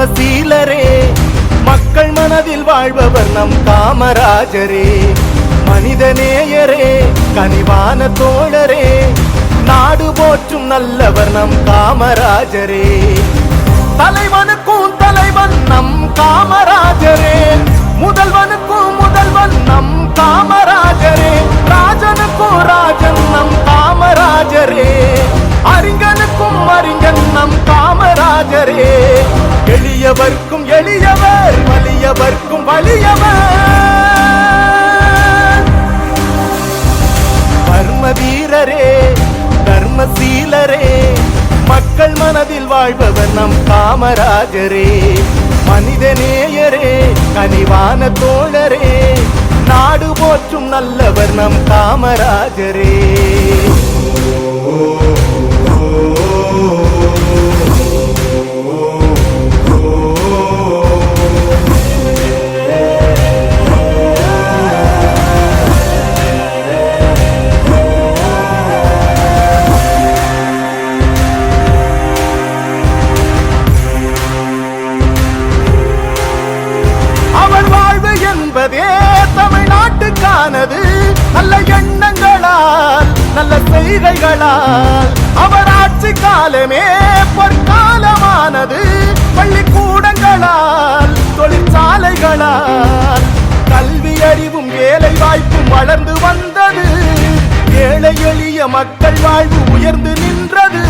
காமசீலரே மக்கள் மனதில் வாழ்பவர் நம் காமராஜரே. மனிதநேயரே கனிவான தோழரே. நாடு போற்றும் நல்லவர் நம் காமராஜரே. தலைவனுக்கும் தலைவன் நம் காமராஜரே. முதல்வனுக்கும் முதல்வன் நம் எளியவர்க்கும் எளியவர் வலியவர்க்கும் வலியவர். கர்ம வீரரே கர்மசீலரே மக்கள் மனதில் வாழ்பவர் நம் காமராஜரே. மனிதநேயரே கனிவான தோழரே நாடு போற்றும் நல்லவர் நம் காமராஜரே. என்பதே தமிழ்நாட்டுக்கானது. நல்ல எண்ணங்களால் நல்ல செய்கைகளால். அவர் ஆட்சி காலமே பொற்காலமானது. பள்ளிக்கூடங்களால் தொழிற்சாலைகளால். கல்வி அறிவும் வேலை வாய்ப்பும் வளர்ந்து வந்தது. ஏழை எளிய மக்கள் வாழ்வு உயர்ந்து நின்றது.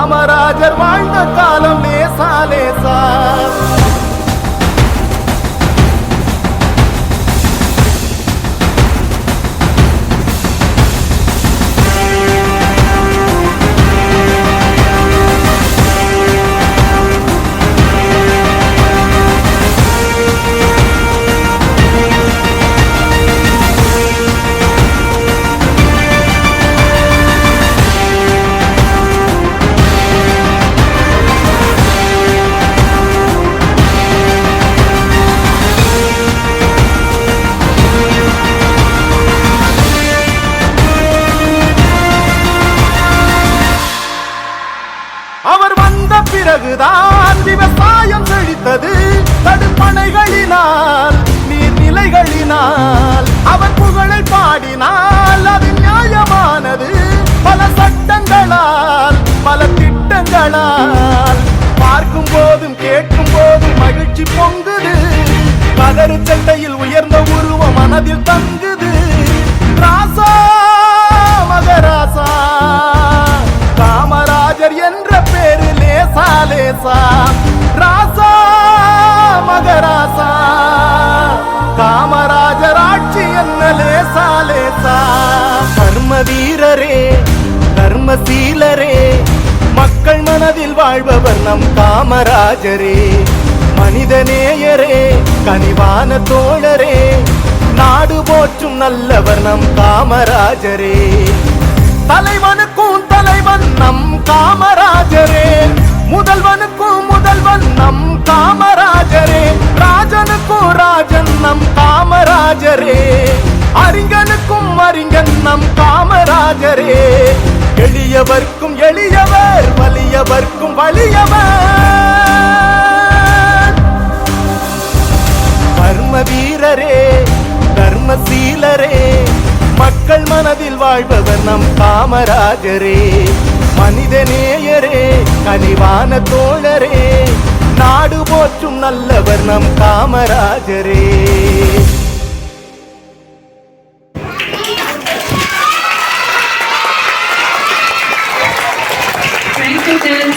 காமராஜர் வாழ்ந்த காலம் லேசா லேசா. பிறகுதான் விவசாயம் செழித்தது. தடுப்பணைகளினால் நீர்நிலைகளினால் அவன் புகழை பாடினால் அது நியாயமானது. பல சட்டங்களால் பல திட்டங்களால் பார்க்கும் போதும் கேட்கும் போதும் மகிழ்ச்சி பொங்குது. பதறு சட்டையில் உயர்ந்த உருவம் மனதில் தங்குது. லேசா ராசா மகராசா காமராஜர் ஆட்சி என்ன லேசா லேசா கர்ம வீரரே கர்மசீலரே மக்கள் மனதில் வாழ்பவர் நம் காமராஜரே. மனிதநேயரே கனிவான தோழரே. நாடு போற்றும் நல்லவர் நம் காமராஜரே. தலைவனுக்கும் காமராஜரே. அறிஞனுக்கும் அறிஞன் நம் காமராஜரே. எளியவர்க்கும் எளியவர் வலியவர்க்கும் வலியவர். கர்ம வீரரே கர்மசீலரே மக்கள் மனதில் வாழ்பவர் நம் காமராஜரே. மனித நேயரே கனிவான தோழரே. நாடு போற்றும் நல்லவர் நம் காமராஜரே. to